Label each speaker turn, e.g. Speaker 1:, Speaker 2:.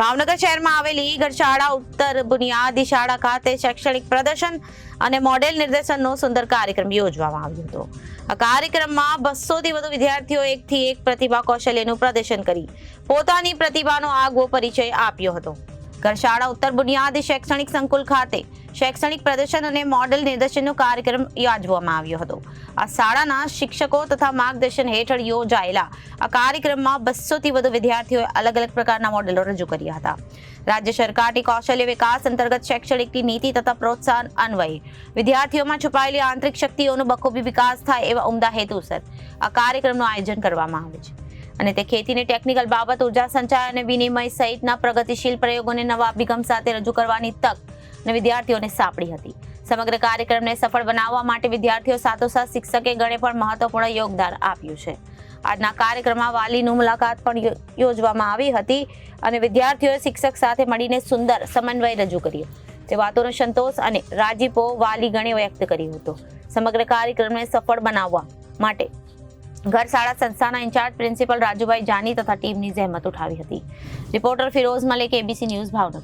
Speaker 1: ભાવનગર શહેરમાં આવેલી ગઢશાળા ઉત્તર બુનિયાદી શાળા ખાતે શૈક્ષણિક પ્રદર્શન અને મોડેલ નિર્દેશનનો સુંદર કાર્યક્રમ યોજવામાં આવ્યો હતો. આ કાર્યક્રમમાં બસોથી વધુ વિદ્યાર્થીઓ એકથી એક પ્રતિભા કૌશલ્યનું પ્રદર્શન કરી પોતાની પ્રતિભાનો આગવો પરિચય આપ્યો હતો. ગઢશાળા ઉત્તર બુનિયાદી શૈક્ષણિક સંકુલ ખાતે શૈક્ષણિક પ્રદર્શન અને મોડેલ નિર્દેશનનો કાર્યક્રમ યોજવામાં આવ્યો હતો. આ શાળાના શિક્ષકો તથા માર્ગદર્શન હેઠળ યોજાયેલા આ કાર્યક્રમમાં બસોથી વધુ વિદ્યાર્થીઓએ અલગ અલગ પ્રકારના મોડેલો રજૂ કર્યા હતા. રાજ્ય સરકારની કૌશલ્ય વિકાસ અંતર્ગત શૈક્ષણિકની નીતિ તથા પ્રોત્સાહન અન્વયે વિદ્યાર્થીઓમાં છુપાયેલી આંતરિક શક્તિઓનો બખૂબી વિકાસ થાય એવા ઉમદા હેતુસર આ કાર્યક્રમનું આયોજન કરવામાં આવે છે. અને તે ખેતીની ટેકનિકલ બાબત ઊર્જા સંચાર અને વિનિમય સહિતના પ્રગતિશીલ પ્રયોગોને નવા અભિગમ સાથે રજૂ કરવાની તક અને વિદ્યાર્થીઓને સાંપડી હતી. સમગ્ર કાર્યક્રમને સફળ બનાવવા માટે વિદ્યાર્થીઓ સાથોસાથ શિક્ષકે ગણે પણ મહત્વપૂર્ણ યોગદાન આપ્યું છે. આજના કાર્યક્રમમાં વાલીનું મુલાકાત પણ યોજવામાં આવી હતી અને વિદ્યાર્થીઓએ શિક્ષક સાથે મળીને સુંદર સમન્વય રજૂ કર્યો. તે વાતોનો સંતોષ અને રાજીપો વાલી ગણે વ્યક્ત કર્યો હતો. સમગ્ર કાર્યક્રમને સફળ બનાવવા માટે ઘર શાળા સંસ્થાના ઇન્ચાર્જ પ્રિન્સિપલ રાજુભાઈ જાની તથા ટીમની જહેમત ઉઠાવી હતી. Reporter Firoz Malik, ABC news, Bhavnagar.